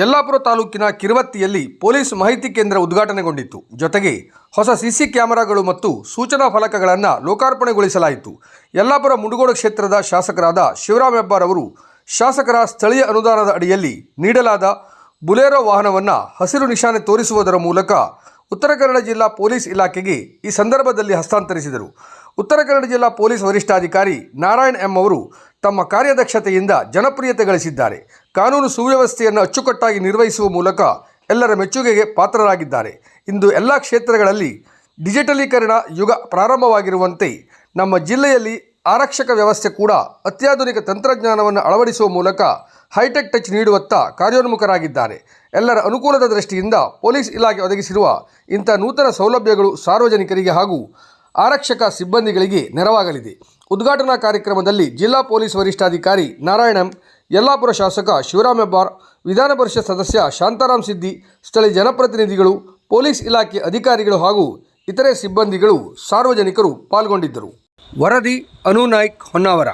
ಯಲ್ಲಾಪುರ ತಾಲೂಕಿನ ಕಿರುವತ್ತಿಯಲ್ಲಿ ಪೊಲೀಸ್ ಮಾಹಿತಿ ಕೇಂದ್ರ ಉದ್ಘಾಟನೆಗೊಂಡಿತ್ತು. ಜೊತೆಗೆ ಹೊಸ ಸಿಸಿ ಕ್ಯಾಮೆರಾಗಳು ಮತ್ತು ಸೂಚನಾ ಫಲಕಗಳನ್ನು ಲೋಕಾರ್ಪಣೆಗೊಳಿಸಲಾಯಿತು. ಯಲ್ಲಾಪುರ ಮುಂಡಗೋಡು ಕ್ಷೇತ್ರದ ಶಾಸಕರಾದ ಶಿವರಾಮ್ ಹೆಬ್ಬಾರ್ ಅವರು ಶಾಸಕರ ಸ್ಥಳೀಯ ಅನುದಾನದ ಅಡಿಯಲ್ಲಿ ನೀಡಲಾದ ಬುಲೆರೋ ವಾಹನವನ್ನು ಹಸಿರು ನಿಶಾನೆ ತೋರಿಸುವುದರ ಮೂಲಕ ಉತ್ತರ ಕನ್ನಡ ಜಿಲ್ಲಾ ಪೊಲೀಸ್ ಇಲಾಖೆಗೆ ಈ ಸಂದರ್ಭದಲ್ಲಿ ಹಸ್ತಾಂತರಿಸಿದರು. ಉತ್ತರ ಕನ್ನಡ ಜಿಲ್ಲಾ ಪೊಲೀಸ್ ವರಿಷ್ಠಾಧಿಕಾರಿ ನಾರಾಯಣ್ ಎಂ ಅವರು ತಮ್ಮ ಕಾರ್ಯದಕ್ಷತೆಯಿಂದ ಜನಪ್ರಿಯತೆ ಗಳಿಸಿದ್ದಾರೆ. ಕಾನೂನು ಸುವ್ಯವಸ್ಥೆಯನ್ನು ಅಚ್ಚುಕಟ್ಟಾಗಿ ನಿರ್ವಹಿಸುವ ಮೂಲಕ ಎಲ್ಲರ ಮೆಚ್ಚುಗೆಗೆ ಪಾತ್ರರಾಗಿದ್ದಾರೆ. ಇಂದು ಎಲ್ಲ ಕ್ಷೇತ್ರಗಳಲ್ಲಿ ಡಿಜಿಟಲೀಕರಣ ಯುಗ ಪ್ರಾರಂಭವಾಗಿರುವಂತೆ ನಮ್ಮ ಜಿಲ್ಲೆಯಲ್ಲಿ ಆರಕ್ಷಕ ವ್ಯವಸ್ಥೆ ಕೂಡ ಅತ್ಯಾಧುನಿಕ ತಂತ್ರಜ್ಞಾನವನ್ನು ಅಳವಡಿಸುವ ಮೂಲಕ ಹೈಟೆಕ್ ಟಚ್ ನೀಡುವತ್ತ ಕಾರ್ಯೋನ್ಮುಖರಾಗಿದ್ದಾರೆ. ಎಲ್ಲರ ಅನುಕೂಲದ ದೃಷ್ಟಿಯಿಂದ ಪೊಲೀಸ್ ಇಲಾಖೆ ಒದಗಿಸಿರುವ ಇಂಥ ನೂತನ ಸೌಲಭ್ಯಗಳು ಸಾರ್ವಜನಿಕರಿಗೆ ಹಾಗೂ ಆರಕ್ಷಕ ಸಿಬ್ಬಂದಿಗಳಿಗೆ ನೆರವಾಗಲಿದೆ. ಉದ್ಘಾಟನಾ ಕಾರ್ಯಕ್ರಮದಲ್ಲಿ ಜಿಲ್ಲಾ ಪೊಲೀಸ್ ವರಿಷ್ಠಾಧಿಕಾರಿ ನಾರಾಯಣಂ ಯಲ್ಲಾಪುರ ಶಾಸಕ ಶಿವರಾಮ್ ಹೆಬ್ಬಾರ್, ವಿಧಾನ ಪರಿಷತ್ ಸದಸ್ಯ ಶಾಂತಾರಾಮ್ ಸಿದ್ದಿ, ಸ್ಥಳೀಯ ಜನಪ್ರತಿನಿಧಿಗಳು, ಪೊಲೀಸ್ ಇಲಾಖೆ ಅಧಿಕಾರಿಗಳು ಹಾಗೂ ಇತರೆ ಸಿಬ್ಬಂದಿಗಳು ಸಾರ್ವಜನಿಕರು ಪಾಲ್ಗೊಂಡಿದ್ದರು. ವರದಿ ಅನು ನಾಯ್ಕ್ ಹೊನ್ನಾವರ.